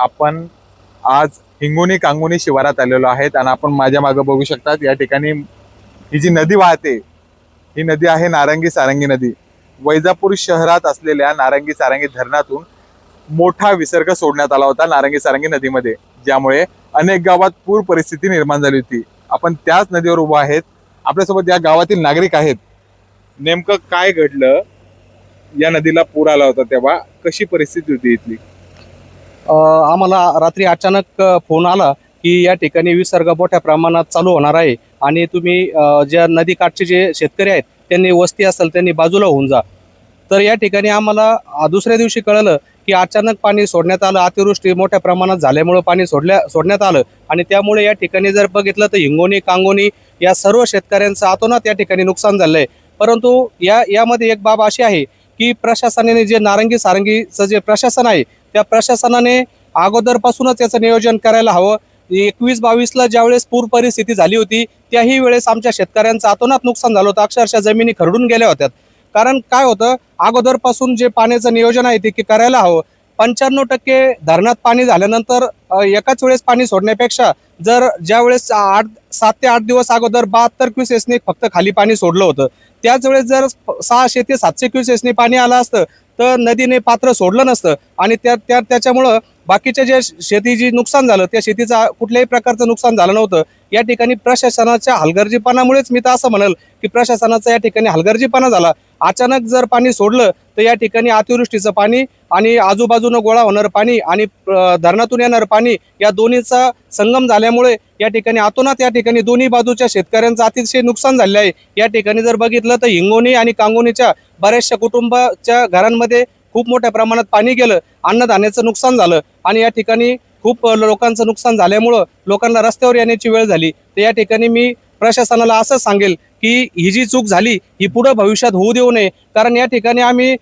आपण आज हिंगोनी कांगोनी शिवारात आलेलो आहेत आणि आपण माझ्या मागे बघू शकतात या ठिकाणी ही जी नदी वाहते ही नदी आहे नारंगी सारंगी नदी. वैजापूर शहरात असलेल्या नारंगी सारंगी धरणातून मोठा विसर्ग सोडण्यात आला होता नारंगी सारंगी नदीमध्ये ज्यामुळे अनेक गावात पूर परिस्थिती निर्माण झाली होती. आपण त्याच नदीवर उभा आहेत. आपल्यासोबत या गावातील नागरिक आहेत. नेमकं काय घडलं? या नदीला पूर आला होता तेव्हा कशी परिस्थिती होती इथली? आम्हाला रात्री अचानक फोन आला की या ठिकाणी विसर्ग मोठ्या प्रमाणात चालू होणार आहे आणि तुम्ही ज्या नदीकाठचे जे शेतकरी आहेत त्यांनी वस्ती असेल त्यांनी बाजूला होऊन जा. तर या ठिकाणी आम्हाला दुसऱ्या दिवशी कळलं की अचानक पाणी सोडण्यात आलं. अतिवृष्टी मोठ्या प्रमाणात झाल्यामुळं पाणी सोडल्या सोडण्यात आलं आणि त्यामुळे या ठिकाणी जर बघितलं तर हिंगोनी कांगोनी या सर्व शेतकऱ्यांचं आतोनात या ठिकाणी नुकसान झालं आहे परंतु या यामध्ये एक बाब अशी आहे की प्रशासनाने जे नारंगी सारंगीचं जे प्रशासन आहे त्या प्रशासनाने अगोदरपासूनच याचं नियोजन करायला हवं. एकवीस बावीसला ज्यावेळेस पूर परिस्थिती झाली होती त्याही वेळेस आमच्या शेतकऱ्यांचं अतोनात नुकसान झालं होतं. अक्षरशः जमिनी खरडून गेल्या होत्या कारण काय होतं अगोदरपासून जे पाण्याचं नियोजन आहे ते की करायला हवं. पंच्याण्णव टक्के धरणात पाणी झाल्यानंतर एकाच वेळेस पाणी सोडण्यापेक्षा जर ज्या वेळेस आठ सात ते आठ दिवस अगोदर बहात्तर क्युसेसने फक्त खाली पाणी सोडलं होतं त्याच वेळेस जर सहाशे ते सातशे क्युसेसने पाणी आलं असतं तर नदीने पात्र सोडलं नसतं. आणि त्या त्या त्याच्यामुळं बाकीच्या जे शेती जी नुकसान झालं त्या शेतीचं कुठल्याही प्रकारचं नुकसान झालं नव्हतं. या ठिकाणी प्रशासनाच्या हलगर्जीपणामुळेच मी तर असं म्हणेल की प्रशासनाचा या ठिकाणी हलगर्जीपणा झाला. अचानक जर पाणी सोडलं तर या ठिकाणी अतिवृष्टीचं पाणी आणि आजूबाजूनं गोळा होणारं पाणी आणि धरणातून येणारं पाणी या दोन्हीचा संगम झाल्यामुळे या ठिकाणी आतोनात या ठिकाणी दोन्ही बाजूच्या शेतकऱ्यांचं अतिशय नुकसान झाले आहे. या ठिकाणी जर बघितलं तर हिंगोनी आणि कांगोनीच्या बऱ्याचशा कुटुंबाच्या घरांमध्ये खूप मोठ्या प्रमाणात पाणी गेलं अन्नधान्याचं नुकसान झालं आणि या ठिकाणी खूप लोकांचं नुकसान झाल्यामुळं लोकांना रस्त्यावर येण्याची वेळ झाली. तर या ठिकाणी मी प्रशासनाला असं सांगेल की ही जी चूक झाली ही पुढं भविष्यात होऊ देऊ नये. कारण या ठिकाणी आम्ही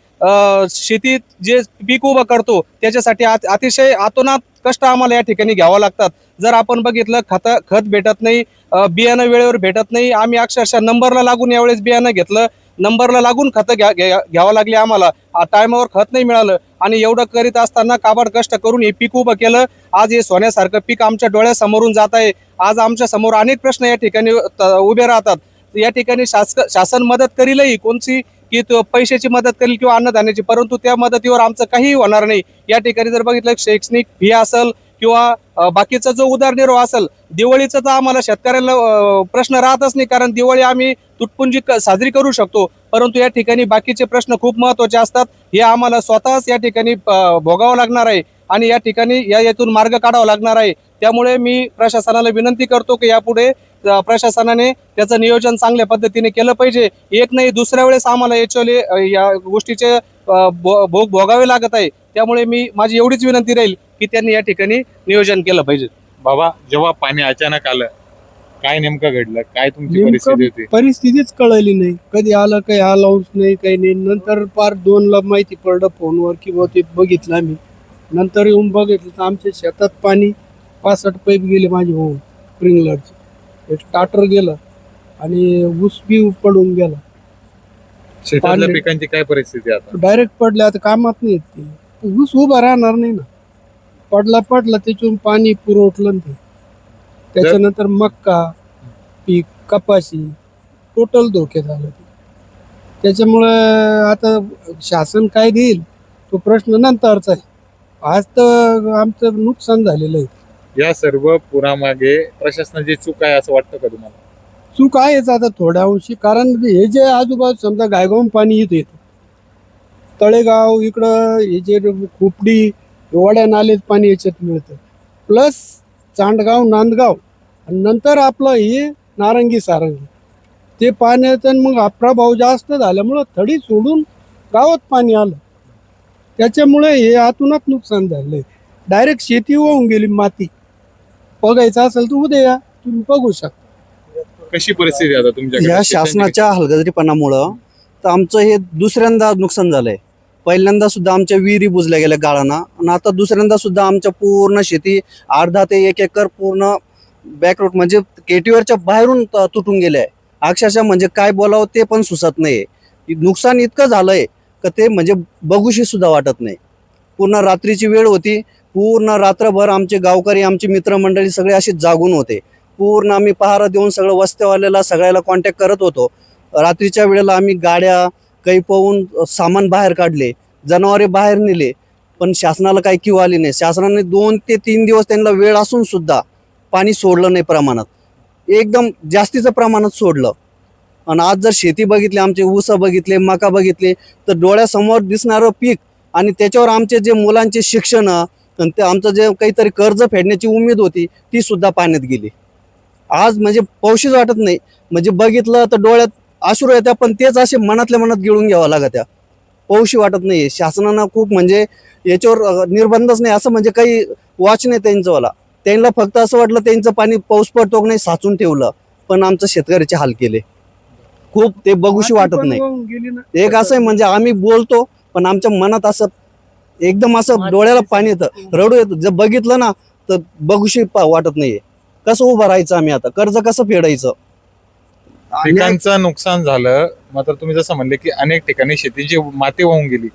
शेतीत जे पीक उभं करतो त्याच्यासाठी अतिशय आतोनात कष्ट आम्हाला या ठिकाणी घ्यावं लागतात. जर आपण बघितलं खत खत भेटत नाही बियाणं वेळेवर भेटत नाही. आम्ही अक्षरशः नंबरला लागून यावेळेस बियाणं घेतलं. नंबरला लागून खतं घ्या घ्या- घ्यावं लागली आम्हाला. टायमावर खत नाही मिळालं. आणि एवढं करीत असताना काबाड कष्ट करून हे पीक उभं केलं. आज हे सोन्यासारखं पीक आमच्या डोळ्यासमोरून जात आहे. आज आमच्यासमोर अनेक प्रश्न या ठिकाणी त- उभे राहतात. या ठिकाणी शासक शासन मदत करीलही. कोणची की पैशाची मदत करेल किंवा अन्नधान्याची. परंतु त्या मदतीवर आमचं काहीही होणार नाही. या ठिकाणी जर बघितलं शैक्षणिक फी असेल किंवा बाकीचा जो उदरनिर्वाह असेल दिवाळीचा तर आम्हाला शेतकऱ्यांना प्रश्न राहतच नाही कारण दिवाळी आम्ही तुटपुंजी क- साजरी करू शकतो. परंतु या ठिकाणी बाकीचे प्रश्न खूप महत्त्वाचे असतात. हे आम्हाला स्वतःच या ठिकाणी भोगावं लागणार आहे आणि या ठिकाणी या यातून मार्ग काढावा लागणार आहे. त्यामुळे मी प्रशासनाला विनंती करतो की यापुढे प्रशासनाने त्याचं नियोजन चांगल्या पद्धतीने केलं पाहिजे. एक नाही दुसऱ्या वेळेस आम्हाला याच्याले या गोष्टीचे भोग भोगावे लागत आहे. त्यामुळे मी माझी एवढीच विनंती राहील की त्यांनी या ठिकाणी नियोजन केलं पाहिजे. बाबा जेव्हा पाणी अचानक आलं काय नेमकं घडलं? काय तुमची नेमकं परिस्थिती होती? परिस्थितीच कळली नाही. कधी आलं काही आलाच नाही काही नाही. नंतर पार दोनला माहिती पडलं फोनवर किंवा ते बघितलं आम्ही. नंतर येऊन बघितलं तर आमच्या शेतात पाणी पासष्ट पाईप गेले माझे होऊन. स्प्रिंगलरचे. एक स्टार्टर गेलं आणि ऊस बी पडून गेला. शेतातल्या पाणी- पिकांची काय परिस्थिती आहे आता? डायरेक्ट पडले आता कामात नाही येत ते. ऊस उभा राहणार नाही ना. पडला पडला त्याच्यातून पाणी पुरवठलं ना ते त्याच्यानंतर मक्का पीक कपाशी टोटल धोके झाले. ते त्याच्यामुळं आता शासन काय देईल? तो प्रश्न नंतरचा आहे. आज तर आमचं नुकसान झालेलं आहे. या सर्व पुरामागे प्रशासनाची चूक आहे असं वाटतं का तुम्हाला? चूक आहेच आता थोड्या अंशी कारण हे जे आजूबाजू समजा गायगावून पाणी येत येतं. तळेगाव इकडं हे जे खोपडी वड्या नालेत पाणी याच्यात मिळतं. प्लस चांडगाव नांदगाव आणि नंतर आपलं हे नारंगी सारंगी. ते पाण्याचं मग हा प्रभाव जास्त झाल्यामुळं थडी सोडून गावात पाणी आलं. त्याच्यामुळे हे आतूनच नुकसान झालं आहे डायरेक्ट शेती होऊन गेली माती. बघायचं असेल तर उद्या या. तुम्ही बघू शकता. कशी परिस्थिती आता तुमच्याकडे? या शेतांची शासनाच्या हलगर्जीपणामुळं तर आमचं हे दुसऱ्यांदा नुकसान झालंय. पहिल्यांदा सुद्धा आमच्या विहिरी बुजल्या गेल्या गाळांना आणि आता दुसऱ्यांदा सुद्धा आमच्या पूर्ण शेती अर्धा ते एक एकर पूर्ण बॅकरूट म्हणजे केटीवरच्या बाहेरून तुटून गेले आहे अक्षरशः म्हणजे काय बोलावं ते पण सुचत नाही नुकसान इतकं झालंय का ते म्हणजे बघूशी सुद्धा वाटत नाही. पूर्ण रात्रीची वेळ होती. पूर्ण रात्रभर आमचे गावकरी आमचे मित्रमंडळी सगळे असे जागून होते. पूर्ण आम्ही पहारा देऊन सगळं वस्त्यावाल्याला सगळ्याला कॉन्टॅक्ट करत होतो. रात्रीच्या वेळेला आम्ही गाड्या काही पाहून सामान बाहेर काढले. जनावरे बाहेर नेले. पण शासनाला काही किव आली नाही. शासनाने दोन ते तीन दिवस त्यांना वेळ असून सुद्धा पाणी सोडलं नाही प्रमाणात. एकदम जास्तीचं प्रमाणात सोडलं. आणि आज जर शेती बघितली आमचे ऊस बघितले मका बघितले तर डोळ्यासमोर दिसणारं पीक आणि त्याच्यावर आमचे जे मुलांचे शिक्षण आणि ते आमचं जे काहीतरी कर्ज फेडण्याची उमेद होती ती सुद्धा पाण्यात गेली. आज म्हणजे पौशीच वाटत नाही. म्हणजे बघितलं तर डोळ्यात अश्रू येत्या पण तेच असे मनातल्या मनात गिळून घ्यावं लागत त्या पौशी वाटत नाही. शासनानं खूप म्हणजे याच्यावर निर्बंधच नाही. असं म्हणजे काही वॉच नाही त्यांचंवाला त्यांना फक्त असं वाटलं त्यांचं पाणी पाऊस पडतो की नाही साचून ठेवलं. पण आमचं शेतकऱ्याचे हाल केले. खूप ते बघूशी वाटत नाही. एक असं आहे म्हणजे आम्ही बोलतो पण आमच्या मनात असं एकदम असं डोळ्याला पाणी येतं. रडू येतं. जर बघितलं ना तर बघूशी वाटत नाहीये. कसं उभं राहायचं आम्ही आता? कर्ज कसं फेडायचं? पिकांचं नुकसान झालं मात्र तुम्ही जसं म्हणले की अनेक ठिकाणी शेतीची माती वाहून गेली.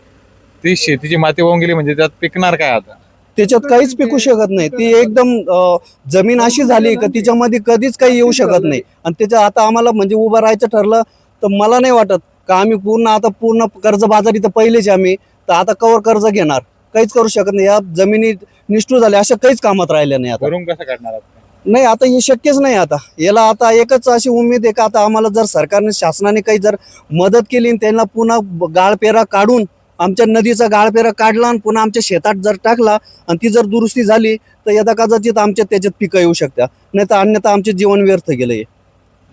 ती शेतीची माती वाहून गेली म्हणजे त्यात पिकणार काय आता? त्याच्यात काहीच पिकू शकत नाही. ती एकदम अं, जमीन अशी झाली का तिच्यामध्ये कधीच काही येऊ शकत नाही. आणि त्याच्या आता आम्हाला म्हणजे उभं राहायचं ठरलं तर मला नाही वाटत का आम्ही पूर्ण आता पूर्ण कर्जबाजारी तर पहिलेच आम्ही तर आता कवर कर्ज घेणार. काहीच करू शकत नाही. या जमिनी निष्ठू झाल्या अशा काहीच कामात राहिल्या नाही आता. भरून कसं काढणार आता? नाही आता हे शक्यच नाही आता. याला आता एकच अशी उमेद आहे का आता आम्हाला जर सरकारने शासनाने काही जर मदत केली आणि त्यांना पुन्हा गाळपेरा काढून आमच्या नदीचा गाळपेरा काढला आणि पुन्हा आमच्या शेतात जर टाकला आणि ती जर दुरुस्ती झाली तर यदा कदाचित आमच्या त्याच्यात पिकं येऊ शकतात नाही तर अन्यथा आमचे जीवन व्यर्थ गेले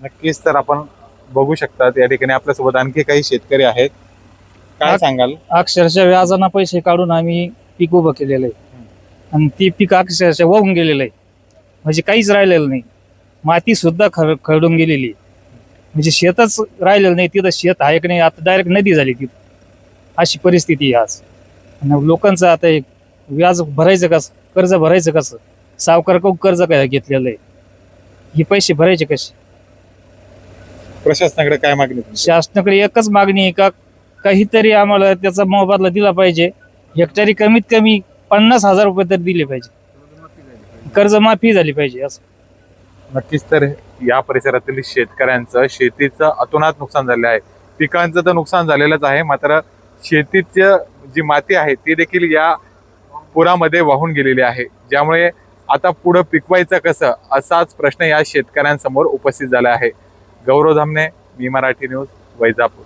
नक्कीच तर आपण बघू शकतात या ठिकाणी आपल्यासोबत आणखी काही शेतकरी आहेत. काय सांगाल? अक्षरशः व्याजाना पैसे काढून आम्ही पीक उभं केलेलं आहे. आणि ती पीक अक्षरशः वाहून गेलेलं आहे. म्हणजे काहीच राहिलेलं नाही. माती सुद्धा खर खरडून गेलेली. म्हणजे शेतच राहिलेलं नाही तिथं शेत आहे की नाही आता डायरेक्ट नदी झाली तिथं. अशी परिस्थिती आहे आज. आणि लोकांचं आता एक व्याज भरायचं कसं कर्ज भरायचं कसं? सावकार कर्ज काय घेतलेलं आहे? हे पैसे भरायचे कसे? प्रशासनाकडे काय मागणी? शासनाकडे एकच मागणी आहे का? काहीतरी आम्हाला त्याचा मोबदला दिला पाहिजे. हेक्टरी कमीत कमी पन्नास हजार रुपये तर दिले पाहिजे. कर्जमाफी झाली पाहिजे असं. नक्कीच तर या परिसरातील शेतकऱ्यांचं शेतीचं अतोनात नुकसान झालेलं आहे. पिकांचं तर नुकसान झालेलंच आहे मात्र शेतीचं जी माती आहे ती देखील या पुरामध्ये वाहून गेलेली आहे. ज्यामुळे आता पुढं पिकवायचं कसं असाच प्रश्न या शेतकऱ्यांसमोर उपस्थित झाला आहे. गौरव धामणे मी मराठी न्यूज वैजापूर.